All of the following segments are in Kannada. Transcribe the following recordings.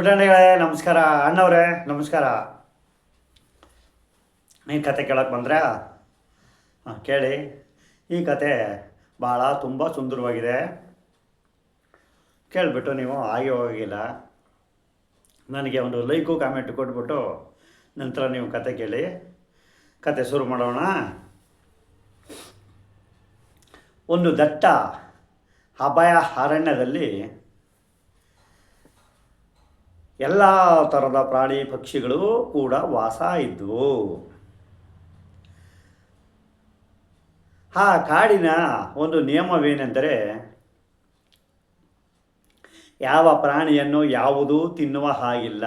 ಪುಟಣಿಗಳೇ ನಮಸ್ಕಾರ. ಅಣ್ಣವ್ರೆ, ನಮಸ್ಕಾರ. ಈ ಕತೆ ಕೇಳಕ್ಕೆ ಬಂದ್ರೆ ಕೇಳಿ. ಈ ಕತೆ ಭಾಳ ತುಂಬ ಸುಂದರವಾಗಿದೆ. ಕೇಳಿಬಿಟ್ಟು ನೀವು ಆಗಿ ಹೋಗಿಲ್ಲ. ನನಗೆ ಒಂದು ಲೈಕು, ಕಾಮೆಂಟ್ ಕೊಟ್ಬಿಟ್ಟು ನಂತರ ನೀವು ಕತೆ ಕೇಳಿ. ಕತೆ ಶುರು ಮಾಡೋಣ. ಒಂದು ದಟ್ಟ ಅಭಯ ಅರಣ್ಯದಲ್ಲಿ ಎಲ್ಲ ಥರದ ಪ್ರಾಣಿ ಪಕ್ಷಿಗಳು ಕೂಡ ವಾಸ ಇದ್ದವು ಆ ಕಾಡಿನ ಒಂದು ನಿಯಮವೇನೆಂದರೆ, ಯಾವ ಪ್ರಾಣಿಯನ್ನು ಯಾವುದೂ ತಿನ್ನುವ ಹಾಗಿಲ್ಲ.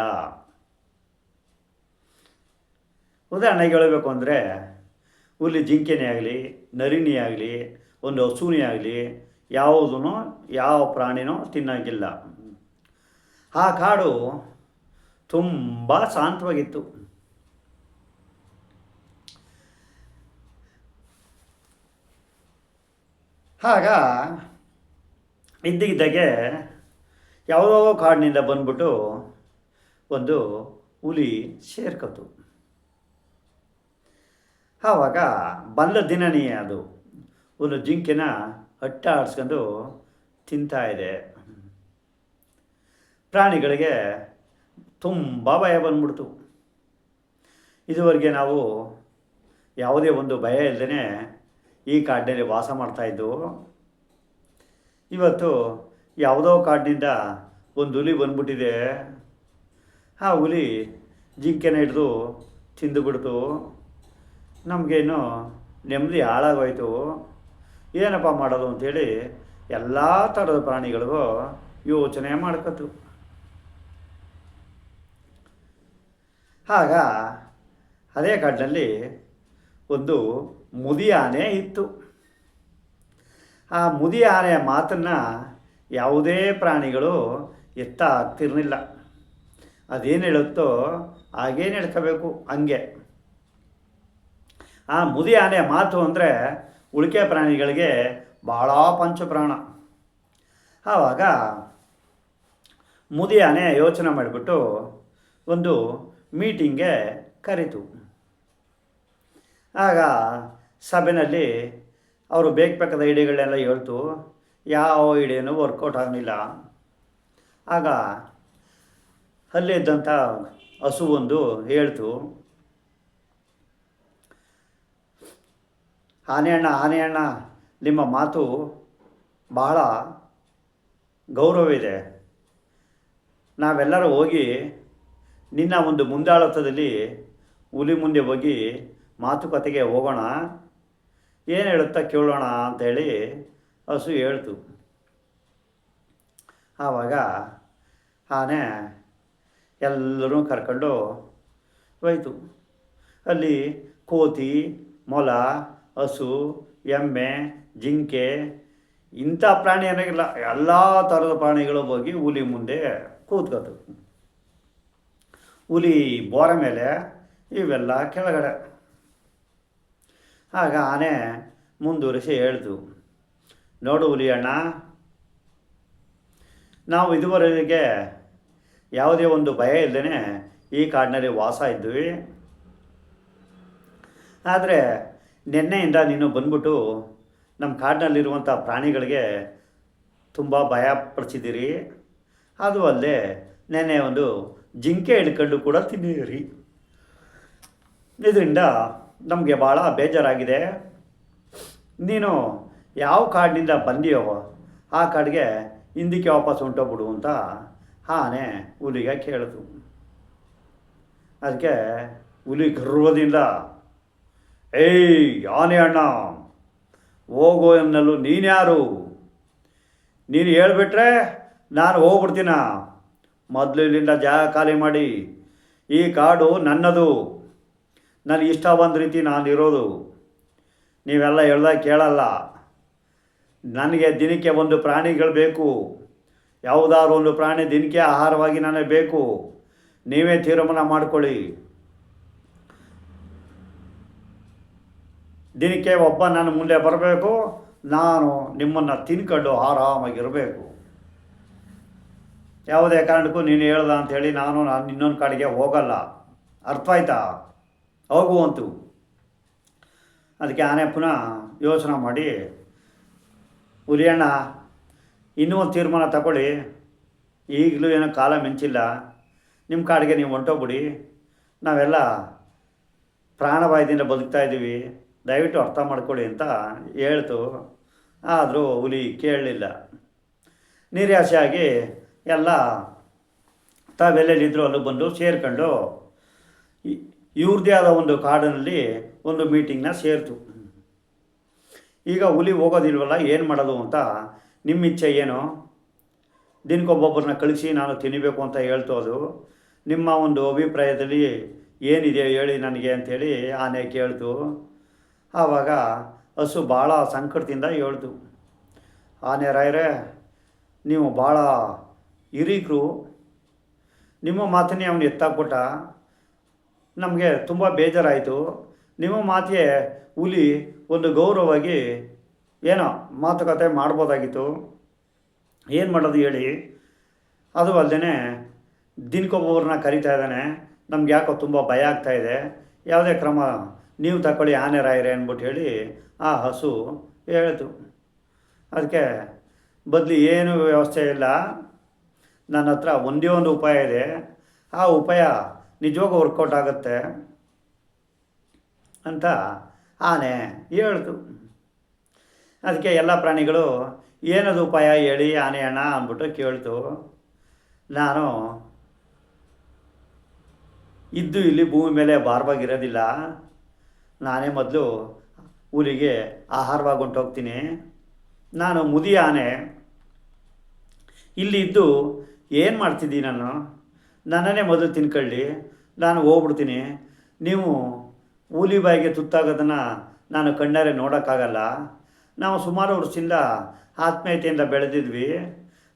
ಉದಾಹರಣೆಗೆ ಹೇಳಬೇಕು ಅಂದರೆ, ಹುಲಿ ಜಿಂಕೆನೇ ಆಗಲಿ, ನರಿನಿ ಆಗಲಿ, ಒಂದು ಹಸುನೇ ಆಗಲಿ ಯಾವುದೂ ಯಾವ ಪ್ರಾಣಿನೂ ತಿನ್ನೋಂಗಿಲ್ಲ. ಆ ಕಾಡು ತುಂಬ ಶಾಂತವಾಗಿತ್ತು. ಆಗ ಇದ್ದಿದ್ದಾಗೆ ಯಾವುದೋ ಕಾಡಿನಿಂದ ಬಂದ್ಬಿಟ್ಟು ಒಂದು ಹುಲಿ ಸೇರ್ಕೋತು. ಆವಾಗ ಬಂದ ದಿನನೇ ಅದು. ಒಂದು ಜಿಂಕೆನ ಅಟ್ಟ ಆಡಿಸ್ಕೊಂಡು ತಿಂತಾಯಿದೆ ಪ್ರಾಣಿಗಳಿಗೆ ತುಂಬ ಭಯ ಬಂದ್ಬಿಡ್ತು. ಇದುವರೆಗೆ ನಾವು ಯಾವುದೇ ಒಂದು ಭಯ ಇಲ್ಲದೇ ಈ ಕಾಡಿನಲ್ಲಿ ವಾಸ ಮಾಡ್ತಾಯಿದ್ದು ಇವತ್ತು ಯಾವುದೋ ಕಾಡಿನಿಂದ ಒಂದು ಹುಲಿ ಬಂದ್ಬಿಟ್ಟಿದೆ. ಆ ಹುಲಿ ಜಿಂಕೆನ ಹಿಡಿದು ತಿಂದುಬಿಡ್ತು ನಮಗೇನು ನೆಮ್ಮದಿ ಹಾಳಾಗೋಯ್ತು. ಏನಪ್ಪ ಮಾಡೋದು ಅಂಥೇಳಿ ಎಲ್ಲ ಥರದ ಪ್ರಾಣಿಗಳಿಗೂ ಯೋಚನೆ ಮಾಡ್ಕೊತು. ಆಗ ಅದೇ ಕಾಡಿನಲ್ಲಿ ಒಂದು ಮುದಿ ಆನೆ ಇತ್ತು. ಆ ಮುದಿ ಆನೆಯ ಮಾತನ್ನು ಯಾವುದೇ ಪ್ರಾಣಿಗಳು ಎತ್ತ ಆಗ್ತಿರ್ಲಿಲ್ಲ ಅದೇನು ಹೇಳುತ್ತೋ ಹಾಗೇನು ಹೇಳ್ಕೋಬೇಕು ಹಂಗೆ. ಆ ಮುದಿ ಆನೆಯ ಮಾತು ಅಂದರೆ ಉಳಿಕೆ ಪ್ರಾಣಿಗಳಿಗೆ ಭಾಳ ಪಂಚಪ್ರಾಣ. ಆವಾಗ ಮುದಿ ಆನೆ ಯೋಚನೆ ಮಾಡಿಬಿಟ್ಟು ಒಂದು ಮೀಟಿಂಗ್ಗೆ ಕರೀತು. ಆಗ ಸಭೆಯಲ್ಲಿ ಅವರು ಬೇಕು ಬೇಕಾದ ಐಡಿಯಾಗಳನ್ನೆಲ್ಲ ಹೇಳ್ತು. ಯಾವ ಐಡಿಯಾನೂ ವರ್ಕೌಟ್ ಆಗಲಿಲ್ಲ. ಆಗ ಅಲ್ಲೇ ಇದ್ದಂಥ ಹಸು ಒಂದು ಹೇಳ್ತು. ಆನೆ ಅಣ್ಣ ಆನೆ ಅಣ್ಣ, ನಿಮ್ಮ ಮಾತು ಬಹಳ ಗೌರವ ಇದೆ. ನಾವೆಲ್ಲರೂ ಹೋಗಿ ನಿನ್ನ ಒಂದು ಮುಂದಾಳತ್ವದಲ್ಲಿ ಹುಲಿ ಮುಂದೆ ಹೋಗಿ ಮಾತುಕತೆಗೆ ಹೋಗೋಣ. ಏನು ಹೇಳುತ್ತಾ ಕೇಳೋಣ ಅಂಥೇಳಿ ಹಸು ಹೇಳ್ತು. ಆವಾಗ ಆನೆ ಎಲ್ಲರೂ ಕರ್ಕೊಂಡು ಹೋಯ್ತು. ಅಲ್ಲಿ ಕೋತಿ, ಮೊಲ, ಹಸು, ಎಮ್ಮೆ, ಜಿಂಕೆ, ಇಂಥ ಪ್ರಾಣಿ ಏನಾಗಿಲ್ಲ ಎಲ್ಲ ಥರದ ಪ್ರಾಣಿಗಳು ಹೋಗಿ ಹುಲಿ ಮುಂದೆ ಕೂತ್ಕೋತು ಹುಲಿ ಬೋರ ಮೇಲೆ ಇವೆಲ್ಲ ಕೆಳಗಡೆ. ಆಗ ಆನೆ ಮುಂದುವರಿಸಿ ಹೇಳ್ದು, ನೋಡು ಹುಲಿ ಅಣ್ಣ ನಾವು ಇದುವರೆಗೆ ಯಾವುದೇ ಒಂದು ಭಯ ಇಲ್ಲದೇ ಈ ಕಾಡಿನಲ್ಲಿ ವಾಸ ಇದ್ವಿ ಆದರೆ ನಿನ್ನೆಯಿಂದ ನೀನು ಬಂದ್ಬಿಟ್ಟು ನಮ್ಮ ಕಾಡಿನಲ್ಲಿರುವಂಥ ಪ್ರಾಣಿಗಳಿಗೆ ತುಂಬ ಭಯ ಪಡಿಸಿದ್ದೀರಿ. ಅದು ಅಲ್ಲದೆ ನೆನ್ನೆ ಒಂದು ಜಿಂಕೆ ಹಿಡ್ಕೊಂಡು ಕೂಡ ತಿನ್ನಿರಿ. ಇದರಿಂದ ನಮಗೆ ಭಾಳ ಬೇಜಾರಾಗಿದೆ. ನೀನು ಯಾವ ಕಾಡಿನಿಂದ ಬಂದಿಯೋ ಆ ಕಾಡಿಗೆ ಹಿಂದಕ್ಕೆ ವಾಪಸ್ ಹೊಂಟೋಗ್ಬಿಡು ಅಂತ ಆನೆ ಹುಲಿಗೆ ಕೇಳಿತು. ಅದಕ್ಕೆ ಹುಲಿ ಗರ್ವದಿಂದ, ಏಯ್ ಆನೆ ಅಣ್ಣ ಹೋಗೋ ಎನ್ನಲು ನೀನ್ಯಾರು ನೀನು ಹೇಳ್ಬಿಟ್ರೆ ನಾನು ಹೋಗ್ಬಿಡ್ತೀನ? ಮೊದಲು ಇಲ್ಲಿಂದ ಜಾಗ ಖಾಲಿ ಮಾಡಿ. ಈ ಕಾಡು ನನ್ನದು. ನನಗೆ ಇಷ್ಟ ಬಂದ ರೀತಿ ನಾನು ಇರೋದು. ನೀವೆಲ್ಲ ಹೇಳ್ದಾಗ ಕೇಳಲ್ಲ. ನನಗೆ ದಿನಕ್ಕೆ ಒಂದು ಪ್ರಾಣಿಗಳು ಬೇಕು. ಯಾವುದಾದ್ರು ಒಂದು ಪ್ರಾಣಿ ದಿನಕ್ಕೆ ಆಹಾರವಾಗಿ ನನಗೆ ಬೇಕು. ನೀವೇ ತೀರ್ಮಾನ ಮಾಡಿಕೊಳ್ಳಿ. ದಿನಕ್ಕೆ ಒಬ್ಬ ನನ್ನ ಮುಂದೆ ಬರಬೇಕು. ನಾನು ನಿಮ್ಮನ್ನು ತಿನ್ಕೊಂಡು ಆರಾಮಾಗಿರಬೇಕು. ಯಾವುದೇ ಕಾರಣಕ್ಕೂ ನೀನು ಹೇಳ್ದ ಅಂಥೇಳಿ ನಾನು ನಾನು ಇನ್ನೊಂದು ಕಾಡಿಗೆ ಹೋಗಲ್ಲ. ಅರ್ಥ ಆಯ್ತಾ ಹೋಗುವಂತು ಅದಕ್ಕೆ ಆನೆ ಪುನಃ ಯೋಚನೆ ಮಾಡಿ ಹುಲಿಯಣ್ಣ ಇನ್ನೂ ಒಂದು ತೀರ್ಮಾನ ತಗೊಳ್ಳಿ. ಈಗಲೂ ಏನೋ ಕಾಲ ಮಿಂಚಿಲ್ಲ. ನಿಮ್ಮ ಕಾಡಿಗೆ ನೀವು ಹೊಂಟೋಗ್ಬಿಡಿ. ನಾವೆಲ್ಲ ಪ್ರಾಣವಾಯದಿಂದ ಬದುಕ್ತಾ ಇದ್ದೀವಿ. ದಯವಿಟ್ಟು ಅರ್ಥ ಮಾಡ್ಕೊಳ್ಳಿ ಅಂತ ಹೇಳ್ತು. ಆದರೂ ಹುಲಿ ಕೇಳಲಿಲ್ಲ. ನಿರಾಸೆಯಾಗಿ ಎಲ್ಲ ತಾವೆಲ್ಲೆಲ್ಲಿದ್ದರೂ ಅಲ್ಲಿ ಬಂದು ಸೇರ್ಕೊಂಡು ಇವ್ರದ್ದೇ ಆದ ಒಂದು ಕಾಡಿನಲ್ಲಿ ಒಂದು ಮೀಟಿಂಗ್ನ ಸೇರ್ತು. ಈಗ ಹುಲಿ ಹೋಗೋದಿಲ್ವಲ್ಲ, ಏನು ಮಾಡೋದು ಅಂತ ನಿಮ್ಮ ಇಚ್ಛೆ ಏನು? ದಿನಕ್ಕೊಬ್ಬೊಬ್ಬರನ್ನ ಕಳಿಸಿ ನಾನು ತಿನ್ನಬೇಕು ಅಂತ ಹೇಳ್ತೋದು ನಿಮ್ಮ ಒಂದು ಅಭಿಪ್ರಾಯದಲ್ಲಿ ಏನಿದೆ ಹೇಳಿ ನನಗೆ ಅಂಥೇಳಿ ಆನೆ ಕೇಳ್ತು. ಆವಾಗ ಹಸು ಭಾಳ ಸಂಕಟದಿಂದ ಹೇಳ್ತು. ಆನೆ ರಾಯರೇ, ನೀವು ಭಾಳ ಹಿರೀಕರು, ನಿಮ್ಮ ಮಾತನ್ನೇ ಅವನು ಎತ್ತಾಕ್ಬಿಟ್ಟ. ನಮಗೆ ತುಂಬ ಬೇಜಾರಾಯಿತು. ನಿಮ್ಮ ಮಾತಿಗೆ ಹುಲಿ ಒಂದು ಗೌರವವಾಗಿ ಏನೋ ಮಾತುಕತೆ ಮಾಡ್ಬೋದಾಗಿತ್ತು. ಏನು ಮಾಡೋದು ಹೇಳಿ. ಅದು ಅಲ್ಲದೆ ದಿನಕ್ಕೊಬ್ಬೊಬ್ಬರನ್ನ ಕರಿತಾ ಇದ್ದಾನೆ. ನಮ್ಗೆ ಯಾಕೋ ತುಂಬ ಭಯ ಆಗ್ತಾಯಿದೆ ಯಾವುದೇ ಕ್ರಮ ನೀವು ತಗೊಳ್ಳಿ ಆನೆ ರಾಯರೆ ಅಂದ್ಬಿಟ್ಟು ಹೇಳಿ ಆ ಹಸು ಹೇಳಿತು. ಅದಕ್ಕೆ ಬದಲಿ ಏನು ವ್ಯವಸ್ಥೆ ಇಲ್ಲ. ನನ್ನ ಹತ್ರ ಒಂದೇ ಒಂದು ಉಪಾಯ ಇದೆ. ಆ ಉಪಾಯ ನಿಜವಾಗೂ ವರ್ಕೌಟ್ ಆಗುತ್ತೆ ಅಂತ ಆನೆ ಹೇಳ್ತು. ಅದಕ್ಕೆ ಎಲ್ಲ ಪ್ರಾಣಿಗಳು, ಏನದು ಉಪಾಯ ಹೇಳಿ ಆನೆ ಅಣ್ಣ ಅಂದ್ಬಿಟ್ಟು ಕೇಳ್ತು. ನಾನು, ಇದ್ದು ಇಲ್ಲಿ ಭೂಮಿ ಮೇಲೆ ಭಾರವಾಗಿರೋದಿಲ್ಲ ನಾನೇ ಮೊದಲು ಹುಲಿಗೆ ಆಹಾರವಾಗಿ ಹೊಂಟೋಗ್ತೀನಿ. ನಾನು ಮುದಿ ಆನೆ. ಇಲ್ಲಿ ಇದ್ದು ಏನು ಮಾಡ್ತಿದ್ದೀನಿ ನಾನು? ನನ್ನನ್ನೇ ಮೊದಲು ತಿನ್ಕೊಳ್ಳಿ. ನಾನು ಹೋಗ್ಬಿಡ್ತೀನಿ. ನೀವು ಕೂಲಿ ಬಾಯಿಗೆ ತುತ್ತಾಗೋದನ್ನು ನಾನು ಕಣ್ಣಾರೆ ನೋಡೋಕ್ಕಾಗಲ್ಲ. ನಾವು ಸುಮಾರು ವರ್ಷದಿಂದ ಆತ್ಮೀಯತೆಯಿಂದ ಬೆಳೆದಿದ್ವಿ.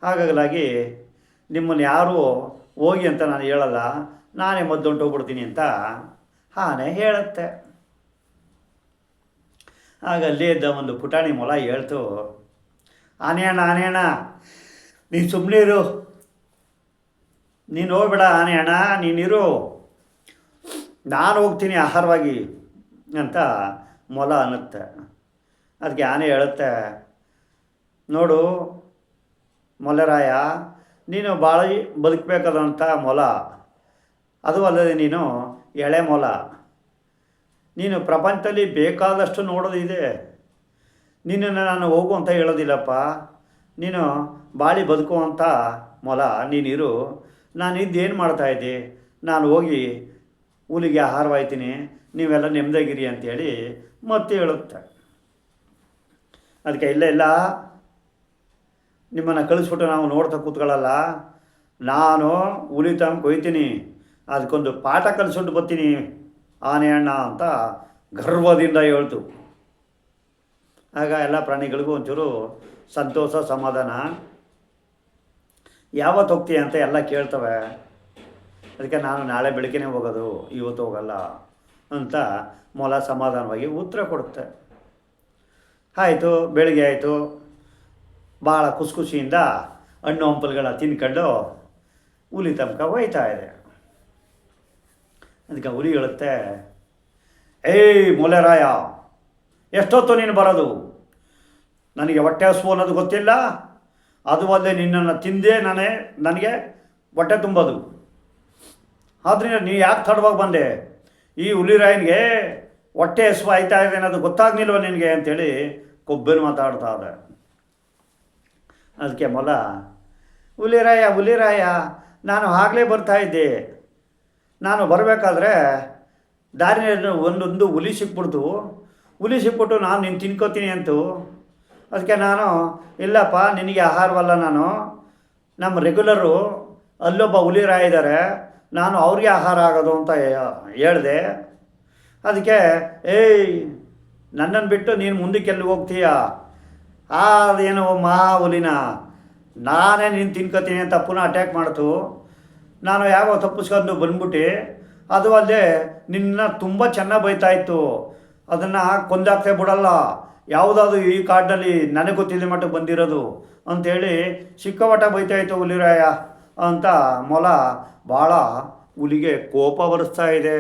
ಹಾಗಾಗಿ ನಿಮ್ಮನ್ನು ಯಾರೂ ಹೋಗಿ ಅಂತ ನಾನು ಹೇಳಲ್ಲ. ನಾನೇ ಮೊದಲು ಹೊಂಟೋಗ್ಬಿಡ್ತೀನಿ ಅಂತ ಆನೆ ಹೇಳುತ್ತೆ. ಆಗ ಅಲ್ಲೇ ಇದ್ದ ಒಂದು ಪುಟಾಣಿ ಮೊಲ ಹೇಳ್ತು, ಆನೆಯಣ್ಣ ಆನೆಯಣ್ಣ, ನೀನು ಸುಮ್ಮನೆ ಇರು ನೀನು ಹೋಗ್ಬೇಡ ಆನೆ ಅಣ್ಣ ನೀನಿರು ನಾನು ಹೋಗ್ತೀನಿ ಆಹಾರವಾಗಿ ಅಂತ ಮೊಲ ಅನ್ನುತ್ತೆ. ಅದಕ್ಕೆ ಆನೆ ಹೇಳುತ್ತೆ, ನೋಡು ಮೊಲರಾಯ, ನೀನು ಭಾಳ ಬದುಕಬೇಕಾದಂಥ ಮೊಲ. ಅದು ಅಲ್ಲದೆ ನೀನು ಎಳೆ ಮೊಲ. ನೀನು ಪ್ರಪಂಚದಲ್ಲಿ ಬೇಕಾದಷ್ಟು ನೋಡೋದಿದೆ ನಿನ್ನನ್ನು ನಾನು ಹೋಗು ಅಂತ ಹೇಳೋದಿಲ್ಲಪ್ಪ. ನೀನು ಬಾಳಿ ಬದುಕುವಂಥ ಮೊಲ, ನೀನಿರು. ನಾನು ಇದ್ದೇನು ಮಾಡ್ತಾಯಿದ್ದೆ ನಾನು ಹೋಗಿ ಹುಲಿಗೆ ಆಹಾರವಾಯ್ತೀನಿ ನೀವೆಲ್ಲ ನೆಮ್ಮದಿಗಿರಿ ಅಂತೇಳಿ ಮತ್ತೆ ಹೇಳುತ್ತೆ. ಅದಕ್ಕೆ ಇಲ್ಲ ಇಲ್ಲ. ನಿಮ್ಮನ್ನು ಕಳಿಸ್ಬಿಟ್ಟು ನಾವು ನೋಡ್ತಾ ಕೂತ್ಕೊಳ್ಳಲ್ಲ. ನಾನು ಹುಲಿ ತಂದು ಕೊಯ್ತೀನಿ ಅದಕ್ಕೊಂದು ಪಾಠ ಕಲಿಸ್ಬಿಟ್ಟು ಬರ್ತೀನಿ, ಆನೆ ಅಣ್ಣ ಅಂತ ಗರ್ವದಿಂದ ಹೇಳ್ತು. ಆಗ ಎಲ್ಲ ಪ್ರಾಣಿಗಳಿಗೂ ಒಂಚೂರು ಸಂತೋಷ, ಸಮಾಧಾನ. ಯಾವತ್ತು ಹೋಗ್ತೀಯ ಅಂತ ಎಲ್ಲ ಕೇಳ್ತವೆ. ಅದಕ್ಕೆ ನಾನು ನಾಳೆ ಬೆಳಗ್ಗೆನೇ ಹೋಗೋದು, ಇವತ್ತು ಹೋಗಲ್ಲ ಅಂತ ಮೊಲ ಸಮಾಧಾನವಾಗಿ ಉತ್ತರ ಕೊಡುತ್ತೆ. ಆಯಿತು, ಬೆಳಿಗ್ಗೆ ಆಯಿತು. ಭಾಳ ಖುಷಿ ಖುಷಿಯಿಂದ ಹಣ್ಣು ಹಂಪಲುಗಳ ತಿನ್ಕೊಂಡು ಹುಲಿ ತನಕ ಹೋಯ್ತಾ ಇದೆ. ಅದಕ್ಕೆ ಹುಲಿ ಹೇಳುತ್ತೆ, ಏಯ್ ಮೊಲೆರಾಯ ಎಷ್ಟೊತ್ತು ನೀನು ಬರೋದು? ನನಗೆ ಹೊಟ್ಟೆ ಹಸು ಅನ್ನೋದು ಗೊತ್ತಿಲ್ಲ. ಅದು ಅಲ್ಲದೆ ನಿನ್ನನ್ನು ತಿಂದೇ ನಾನೇ ನನಗೆ ಹೊಟ್ಟೆ ತುಂಬೋದು. ಆದ್ದರಿಂದ ನೀ ಯಾಕೆ ತಡವಾಗಿ ಬಂದೆ? ಈ ಹುಲಿರಾಯನಿಗೆ ಹೊಟ್ಟೆ ಹಸುವು ಆಯ್ತಾ ಇದೆ ಅನ್ನೋದು ಗೊತ್ತಾಗ್ಲಿಲ್ವ ನಿನಗೆ ಅಂತೇಳಿ ಕೊಬ್ಬೆನು ಮಾತಾಡ್ತಾ ಇದೆ ಅದಕ್ಕೆ ಮೊಲ, ಹುಲಿರಾಯ ಹುಲಿರಾಯ, ನಾನು ಆಗಲೇ ಬರ್ತಾ ಇದ್ದೆ. ನಾನು ಬರಬೇಕಾದ್ರೆ ದಾರಿನಲ್ಲಿ ಒಂದೊಂದು ಹುಲಿ ಸಿಕ್ಬಿಡ್ತು. ಹುಲಿ ಸಿಕ್ಬಿಟ್ಟು ನಾನು ನೀನು ತಿನ್ಕೋತೀನಿ ಅಂತು ಅದಕ್ಕೆ ನಾನು, ಇಲ್ಲಪ್ಪ, ನಿನಗೆ ಆಹಾರವಲ್ಲ ನಾನು. ನಮ್ಮ ರೆಗ್ಯುಲರು ಅಲ್ಲೊಬ್ಬ ಹುಲಿರಾಯ ಇದ್ದಾರೆ ನಾನು ಅವ್ರಿಗೆ ಆಹಾರ ಆಗೋದು ಅಂತ ಹೇಳಿದೆ. ಅದಕ್ಕೆ, ಏಯ್ ನನ್ನನ್ನು ಬಿಟ್ಟು ನೀನು ಮುಂದಕ್ಕೆ ಎಲ್ಲಿ ಹೋಗ್ತೀಯ? ಆ, ಅದೇನೋ ಮಹಾ ಹುಲಿನ? ನಾನೇ ನೀನು ತಿನ್ಕೋತೀನಿ ಅಂತ ಪುನಃ ಅಟ್ಯಾಕ್ ಮಾಡ್ತು. ನಾನು ಯಾವ ತಪ್ಪಿಸ್ಕೊಂಡು ಬಂದ್ಬಿಟ್ಟು, ಅದು ಅಲ್ಲದೆ ನಿನ್ನ ತುಂಬ ಚೆನ್ನಾಗಿ ಬೈತಾಯಿತ್ತು ಅದನ್ನು ಕೊಂದಾಕ್ತೇ ಬಿಡಲ್ಲ. ಯಾವುದಾದ್ರು ಈ ಕಾಡಿನಲ್ಲಿ ನನಗೆ ಗೊತ್ತಿಲ್ಲ ಮಟ್ಟ ಬಂದಿರೋದು ಅಂಥೇಳಿ ಸಿಕ್ಕಾಪಟ್ಟ ಬೈತಾಯಿತ್ತು ಹುಲಿರಾಯ ಅಂತ ಮೊಲ ಭಾಳ ಹುಲಿಗೆ ಕೋಪ ಬರಿಸ್ತಾ ಇದೆ.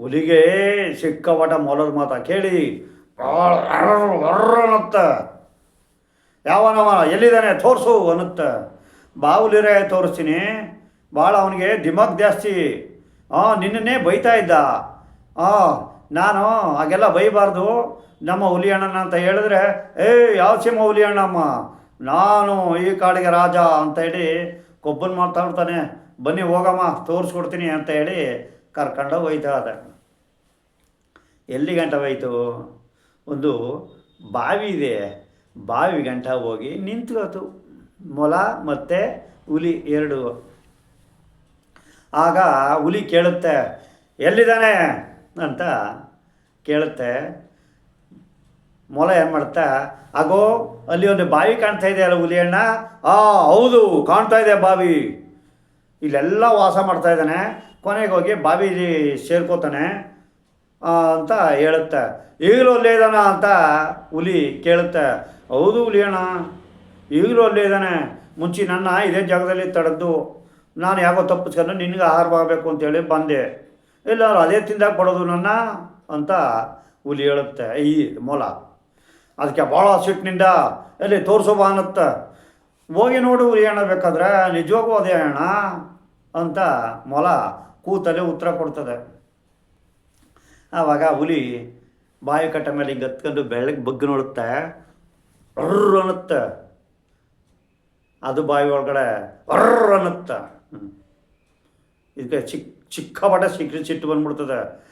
ಹುಲಿಗೆ ಚಿಕ್ಕವಟ ಮೊಲದ ಮಾತ ಕೇಳಿ ಭಾಳ ಅನ್ನತ್ತ. ಯಾವನವ, ಎಲ್ಲಿದ್ದಾನೆ, ತೋರಿಸು ಅನ್ನುತ್ತ. ಹುಲಿರಾಯ, ತೋರಿಸ್ತೀನಿ. ಭಾಳ ಅವನಿಗೆ ದಿಮಾಗ್ ಜಾಸ್ತಿ. ಹಾಂ ನಿನ್ನನ್ನೇ ಬೈತಾ ಇದ್ದ. ಹಾಂ ನಾನು ಹಾಗೆಲ್ಲ ಬೈಬಾರ್ದು. ನಮ್ಮ ಹುಲಿ ಅಣ್ಣನ ಅಂತ ಹೇಳಿದ್ರೆ, ಏಯ್, ಯಾವ ಸಿಂಹ ಹುಲಿ ಅಣ್ಣಮ್ಮ ನಾನು ಈ ಕಾಡಿಗೆ ರಾಜ ಅಂತ ಹೇಳಿ ಕೊಬ್ಬನ್ ಮಾತಾಡ್ತಾನೆ ಬನ್ನಿ, ಹೋಗಮ್ಮ, ತೋರಿಸ್ಕೊಡ್ತೀನಿ ಅಂತ ಹೇಳಿ ಕರ್ಕೊಂಡು ಹೋಯ್ತಾ ಅದ ಎಲ್ಲಿ ಗಂಟ ಹೋಯ್ತು? ಒಂದು ಬಾವಿ ಇದೆ. ಬಾವಿ ಗಂಟ ಹೋಗಿ ನಿಂತ್ಕೋತು. ಮೊಲ, ಮತ್ತು ಹುಲಿ ಎರಡು. ಆಗ ಹುಲಿ ಕೇಳುತ್ತೆ, ಎಲ್ಲಿದ್ದಾನೆ? ಅಂತ ಕೇಳುತ್ತೆ. ಮೊಲ ಏನು ಮಾಡುತ್ತಾ ಆಗೋ ಅಲ್ಲಿ ಒಂದು ಬಾವಿ ಕಾಣ್ತಾ ಇದೆ ಅಲ್ಲ ಹುಲಿ ಅಣ್ಣ ಆ, ಹೌದು, ಕಾಣ್ತಾ ಇದೆ ಬಾವಿ. ಇಲ್ಲೆಲ್ಲ ವಾಸ ಮಾಡ್ತಾ ಇದ್ದಾನೆ. ಕೊನೆಗೆ ಹೋಗಿ ಬಾವಿ ಸೇರ್ಕೋತಾನೆ ಅಂತ ಹೇಳುತ್ತೆ. ಈಗಲೂ ಅಲ್ಲೇ ಇದ್ದಾನ? ಅಂತ ಹುಲಿ ಕೇಳುತ್ತೆ. ಹೌದು ಹುಲಿ ಅಣ್ಣ ಈಗಲೂ ಅಲ್ಲೇ ಇದ್ದಾನೆ. ಮುಂಚೆ ನನ್ನ ಇದೇ ಜಾಗದಲ್ಲಿ ತಡೆದು, ನಾನು ಯಾಕೋ ತಪ್ಪಿಸ್ಕೊಂಡು ನಿನಗೆ ಆಹಾರವಾಗಬೇಕು ಅಂತೇಳಿ ಬಂದೆ. ಎಲ್ಲರೂ ಅದೇ ತಿಂದಾಗ ಕೊಡೋದು ನನ್ನ ಅಂತ ಹುಲಿ ಹೇಳುತ್ತೆ. ಈ ಮೊಲ ಅದಕ್ಕೆ ಭಾಳ ಸಿಟ್ಟಿನಿಂದ ಎಲ್ಲಿ ತೋರಿಸೋಬ ಅನ್ನತ್ತೆ. ಹೋಗಿ ನೋಡು ಹುಲಿ ಅಣ್ಣ, ಬೇಕಾದ್ರೆ ನಿಜವಾಗೂ ಅದೇ ಅಣ್ಣ ಅಂತ ಮೊಲ ಕೂತಲ್ಲೇ ಉತ್ತರ ಕೊಡ್ತದೆ. ಆವಾಗ ಹುಲಿ ಬಾಯಿ ಕಟ್ಟ ಮೇಲೆ ಹಿಂಗೆ ಹತ್ಕೊಂಡು ಬೆಳಗ್ಗೆ ಬಗ್ಗಿ ನೋಡುತ್ತೆ. ಅರ್ರ್ ಅನ್ನುತ್ತೆ. ಅದು ಬಾಯಿ ಒಳಗಡೆ ಅರ್ರ್ ಅನ್ನುತ್ತೆ. ಇದಕ್ಕೆ ಚಿಕ್ಕ ಚಿಕ್ಕ ಬಟ ಸಿಕ್ಕಿ ಸಿಟ್ಟು ಬಂದ್ಬಿಡ್ತದೆ.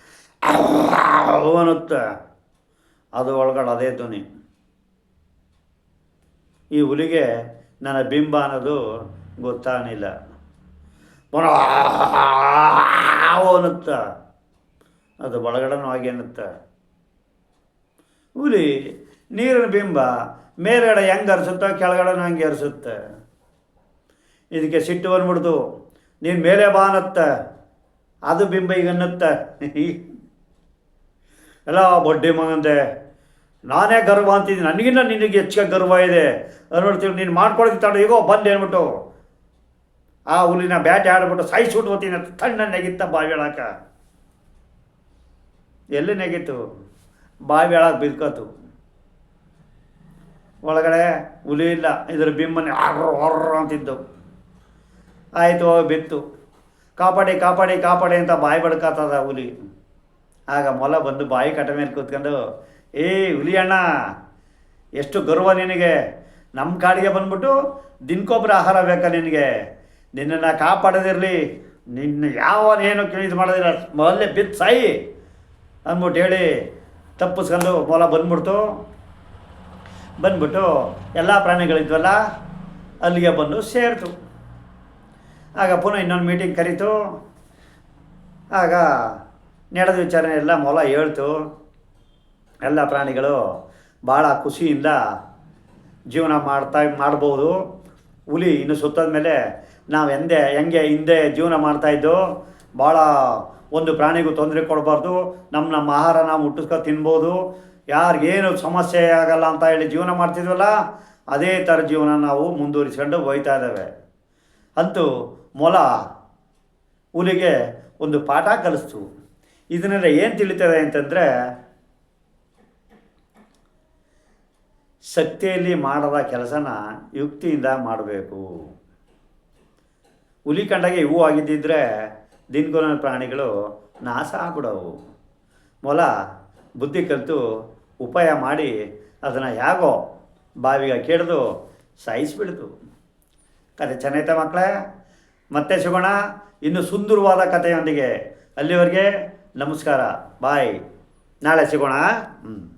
ಅನ್ನುತ್ತೆ. ಅದು ಒಳಗಡೆ ಅದೇ ಧ್ವನಿ. ಈ ಹುಲಿಗೆ ನನ್ನ ಬಿಂಬ ಅನ್ನೋದು ಗೊತ್ತಾಗಲಿಲ್ಲ. ಅನ್ನುತ್ತ. ಅದು ಒಳಗಡೆನೂ ಆಗಿ ಅನ್ನುತ್ತೆ. ಹುಲಿ ನೀರಿನ ಬಿಂಬ ಮೇಲ್ಗಡೆ ಹೆಂಗೆ ಹರಿಸುತ್ತ ಕೆಳಗಡೆನೂ ಹಂಗೆ ಹರಿಸುತ್ತೆ ಇದಕ್ಕೆ ಸಿಟ್ಟು ಬಂದ್ಬಿಡ್ತು. ನೀನು ಮೇಲೆ ಬಾ ಅನ್ನತ್ತೆ. ಅದು ಬಿಂಬ ಈಗ ಅನ್ನುತ್ತೆ. ಎಲ್ಲ ಬಡ್ಡಿ ಮಗಂದೆ, ನಾನೇ ಗರ್ವ ಅಂತಿದ್ದೀನಿ. ನನಗಿನ್ನ ನಿನಗೆ ಹೆಚ್ಚಿಗೆ ಗರ್ವ ಇದೆ. ನೋಡ್ತೀವಿ ನೀನು ಮಾಡ್ಕೊಳ್ತೀನಿ ತಾಡು, ಈಗೋ ಬಂದು ಹೇಳ್ಬಿಟ್ಟು ಆ ಹುಲಿನ ಬ್ಯಾಟ್ ಆಡ್ಬಿಟ್ಟು ಸಾಯಿಸ್ಬಿಟ್ಟು ಹೋಗ್ತೀನಿ ಅಂತ ತಣ್ಣ ನೆಗಿತ್ತ ಬಾವಿ ಹೇಳಾಕ ಎಲ್ಲಿ ನೆಗಿತು? ಬಾವಿ ಹೇಳಕ್ಕೆ ಬಿದ್ಕೋತು. ಒಳಗಡೆ ಹುಲಿ ಇಲ್ಲ. ಇದ್ರ ಬಿಮ್ಮನೆ ಆರ್ರ ಅಂತಿದ್ದು. ಆಯಿತು ಬಿತ್ತು. ಕಾಪಾಡಿ ಕಾಪಾಡಿ ಕಾಪಾಡಿ ಅಂತ ಬಾಯಿ ಬಡ್ಕಾತದ ಹುಲಿ. ಆಗ ಮೊಲ ಬಂದು ಬಾಯಿ ಕಟ ಮೇಲೆ ಕೂತ್ಕೊಂಡು, ಏ ಹುಲಿ ಅಣ್ಣ ಎಷ್ಟು ಗರ್ವ ನಿನಗೆ. ನಮ್ಮ ಕಾಡಿಗೆ ಬಂದ್ಬಿಟ್ಟು ದಿನಕ್ಕೊಬ್ಬರ ಆಹಾರ ಬೇಕಾ ನಿನಗೆ? ನಿನ್ನನ್ನು ಕಾಪಾಡೋದಿರಲಿ. ನಿನ್ನ ಏನು ಇದು ಮಾಡೋದಿಲ್ಲ ಮೊದಲೇ ಬಿತ್ತು ಸಾಯಿ. ಅಂದ್ಬಿಟ್ಟು ಹೇಳಿ ತಪ್ಪಿಸ್ಕೊಂಡು ಮೊಲ ಬಂದ್ಬಿಡ್ತು. ಬಂದ್ಬಿಟ್ಟು ಎಲ್ಲ ಪ್ರಾಣಿಗಳಿದ್ವಲ್ಲ ಅಲ್ಲಿಗೆ ಬಂದು ಸೇರಿತು. ಆಗ ಪುನಃ ಇನ್ನೊಂದು ಮೀಟಿಂಗ್ ಕರೀತು. ಆಗ ನಡೆದ ವಿಚಾರಣೆ ಎಲ್ಲ ಮೊಲ ಹೇಳ್ತು. ಎಲ್ಲ ಪ್ರಾಣಿಗಳು ಭಾಳ ಖುಷಿಯಿಂದ ಜೀವನ ಮಾಡ್ತಾ ಮಾಡ್ಬೋದು. ಹುಲಿ ಇನ್ನು ಸುತ್ತದ ಮೇಲೆ ನಾವು ಎಂದೆ, ಹೆಂಗೆ ಹಿಂದೆ ಜೀವನ ಮಾಡ್ತಾಯಿದ್ದು ಭಾಳ ಒಂದು ಪ್ರಾಣಿಗೂ ತೊಂದರೆ ಕೊಡಬಾರ್ದು. ನಮ್ಮ ನಮ್ಮ ಆಹಾರ ನಾವು ಹುಟ್ಟಿಸ್ಕೊಂಡು ತಿನ್ಬೋದು. ಯಾರಿಗೇನು ಸಮಸ್ಯೆ ಆಗಲ್ಲ ಅಂತ ಹೇಳಿ ಜೀವನ ಮಾಡ್ತಿದ್ವಲ್ಲ, ಅದೇ ಥರ ಜೀವನ ನಾವು ಮುಂದುವರಿಸ್ಕೊಂಡು ಹೋಗ್ತಾ ಇದ್ದಾವೆ. ಅಂತೂ ಮೊಲ ಹುಲಿಗೆ ಒಂದು ಪಾಠ ಕಲಿಸ್ತು. ಇದನ್ನೆಲ್ಲ ಏನು ತಿಳಿತದೆ ಅಂತಂದರೆ, ಶಕ್ತಿಯಲ್ಲಿ ಮಾಡದ ಕೆಲಸನ ಯುಕ್ತಿಯಿಂದ ಮಾಡಬೇಕು. ಹುಲಿ ಕಂಡಾಗೆ ಇವು ಆಗಿದ್ದಿದ್ರೆ ದಿನಗೊನ ಪ್ರಾಣಿಗಳು ನಾಶ ಆಗ್ಬಿಡವು. ಮೊಲ, ಬುದ್ಧಿ ಕಲಿತು ಉಪಾಯ ಮಾಡಿ ಅದನ್ನು ಹೇಗೋ ಬಾವಿಗೆ ಕೇಳಿದು ಸಾಯಿಸಿಬಿಡ್ತು. ಕತೆ ಚೆನ್ನಾಯ್ತಾ ಮಕ್ಕಳೇ? ಮತ್ತೆ ಸಿಗೋಣ ಇನ್ನು ಸುಂದರವಾದ ಕಥೆಯೊಂದಿಗೆ ಅಲ್ಲಿವರೆಗೆ ನಮಸ್ಕಾರ. ಬಾಯ್ ನಾಳೆ ಸಿಗೋಣ ಹ್ಞೂ